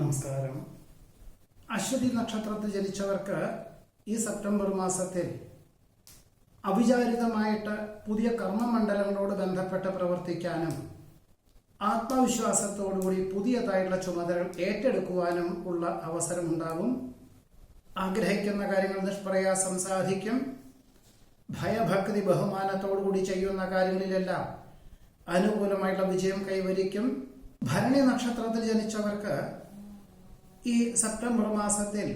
നമസ്കാരം. അശ്വതി നക്ഷത്രത്തിൽ ജനിച്ചവർക്ക് ഈ സെപ്റ്റംബർ മാസത്തിൽ അവിചാരിതമായിട്ട് പുതിയ കർമ്മമണ്ഡലങ്ങളോട് ബന്ധപ്പെട്ട് പ്രവർത്തിക്കാനും ആത്മവിശ്വാസത്തോടുകൂടി പുതിയതായിട്ടുള്ള ചുമതലകൾ ഏറ്റെടുക്കുവാനും ഉള്ള അവസരമുണ്ടാകും ആഗ്രഹിക്കുന്ന കാര്യങ്ങൾ നിഷ്പ്രയാസം സാധിക്കും. ഭയഭക്തി ബഹുമാനത്തോടുകൂടി ചെയ്യുന്ന കാര്യങ്ങളിലെല്ലാം അനുകൂലമായിട്ടുള്ള വിജയം കൈവരിക്കും. ഭരണി നക്ഷത്രത്തിൽ ജനിച്ചവർക്ക് ഈ സെപ്റ്റംബർ മാസത്തിൽ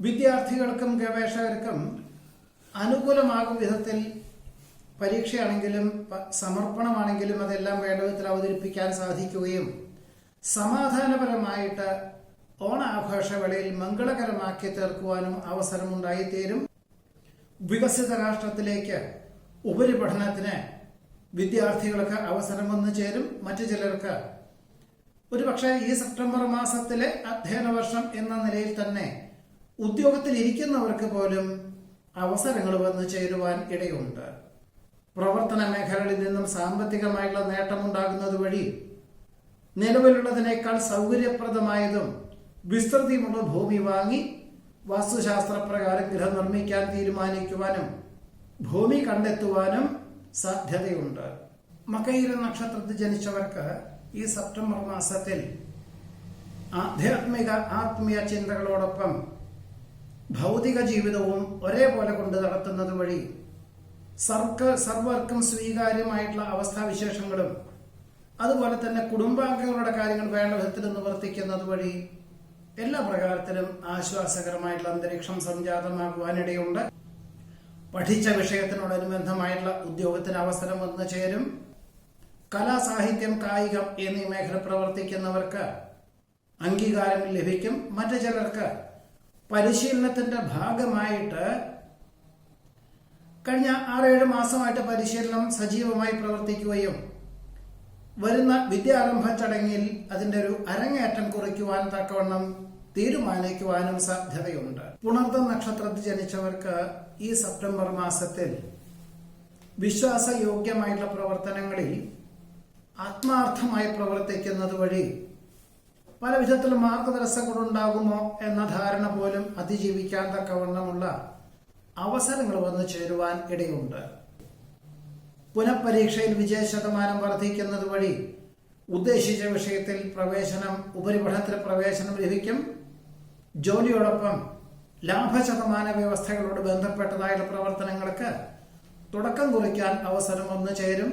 വിദ്യാർത്ഥികൾക്കും ഗവേഷകർക്കും അനുകൂലമാകും വിധത്തിൽ പരീക്ഷയാണെങ്കിലും സമർപ്പണമാണെങ്കിലും അതെല്ലാം വേണ്ട വിധത്തിൽ അവതരിപ്പിക്കാൻ സാധിക്കുകയും സമാധാനപരമായിട്ട് ഓണാഘോഷവേളയിൽ മംഗളകരമാക്കി തീർക്കുവാനും അവസരമുണ്ടായിത്തീരും. വികസിത രാഷ്ട്രത്തിലേക്ക് ഉപരിപഠനത്തിന് വിദ്യാർത്ഥികൾക്ക് അവസരം വന്നു ചേരും. മറ്റു ചിലർക്ക് ഒരുപക്ഷെ ഈ സെപ്റ്റംബർ മാസത്തിലെ അധ്യയന വർഷം എന്ന നിലയിൽ തന്നെ ഉദ്യോഗത്തിൽ ഇരിക്കുന്നവർക്ക് പോലും അവസരങ്ങൾ വന്നു ചേരുവാൻ ഇടയുണ്ട്. പ്രവർത്തന മേഖലകളിൽ നിന്നും സാമ്പത്തികമായിട്ടുള്ള നേട്ടമുണ്ടാകുന്നത് വഴി നിലവിലുള്ളതിനേക്കാൾ സൗകര്യപ്രദമായതും വിസ്തൃതിയുമുള്ള ഭൂമി വാങ്ങി വാസ്തുശാസ്ത്രപ്രകാരം ഗൃഹം നിർമ്മിക്കാൻ തീരുമാനിക്കുവാനും ഭൂമി കണ്ടെത്തുവാനും സാധ്യതയുണ്ട്. മകയിര നക്ഷത്രത്തിൽ ജനിച്ചവർക്ക് ഈ സെപ്റ്റംബർ മാസത്തിൽ ആധ്യാത്മിക ആത്മീയ ചിന്തകളോടൊപ്പം ഭൗതിക ജീവിതവും ഒരേപോലെ കൊണ്ടു നടത്തുന്നത് വഴി സർക്ക സർവർക്കും സ്വീകാര്യമായിട്ടുള്ള അവസ്ഥാവിശേഷങ്ങളും അതുപോലെ തന്നെ കുടുംബാംഗങ്ങളുടെ കാര്യങ്ങൾ വേണ്ട വിധത്തിൽ നിവർത്തിക്കുന്നത് വഴി എല്ലാ പ്രകാരത്തിലും ആശ്വാസകരമായിട്ടുള്ള അന്തരീക്ഷം സംജാതമാകുവാനിടയുണ്ട്. പഠിച്ച വിഷയത്തിനോടനുബന്ധമായിട്ടുള്ള ഉദ്യോഗത്തിന് അവസരം വന്നു ചേരും. കലാ സാഹിത്യം കായികം എന്നീ മേഖല പ്രവർത്തിക്കുന്നവർക്ക് അംഗീകാരം ലഭിക്കും. മറ്റു ചിലർക്ക് പരിശീലനത്തിന്റെ ഭാഗമായിട്ട് കഴിഞ്ഞ ആറേഴ് മാസമായിട്ട് പരിശീലനം സജീവമായി പ്രവർത്തിക്കുകയും വരുന്ന വിദ്യാരംഭ ചടങ്ങിൽ അതിന്റെ ഒരു അരങ്ങേറ്റം കുറിക്കുവാൻ തക്കവണ്ണം തീരുമാനിക്കുവാനും സാധ്യതയുണ്ട്. പുണർദ നക്ഷത്രത്തിൽ ജനിച്ചവർക്ക് ഈ സെപ്റ്റംബർ മാസത്തിൽ വിശ്വാസയോഗ്യമായിട്ടുള്ള പ്രവർത്തനങ്ങളിൽ ആത്മാർത്ഥമായി പ്രവർത്തിക്കുന്നത് വഴി പല വിധത്തിൽ മാർഗതടസ്സങ്ങളുണ്ടാകുമോ എന്ന ധാരണ പോലും അതിജീവിക്കാൻ തക്കവണ്ണമുള്ള അവസരങ്ങൾ വന്നു ചേരുവാൻ ഇടയുണ്ട്. പുനഃപരീക്ഷയിൽ വിജയ ശതമാനം വർദ്ധിക്കുന്നത് വഴി ഉദ്ദേശിച്ച വിഷയത്തിൽ പ്രവേശനം ഉപരിപഠനത്തിൽ പ്രവേശനം ലഭിക്കും. ജോലിയോടൊപ്പം ലാഭശതമാന വ്യവസ്ഥകളോട് ബന്ധപ്പെട്ടതായുള്ള പ്രവർത്തനങ്ങൾക്ക് തുടക്കം കുറിക്കാൻ അവസരം വന്നു ചേരും.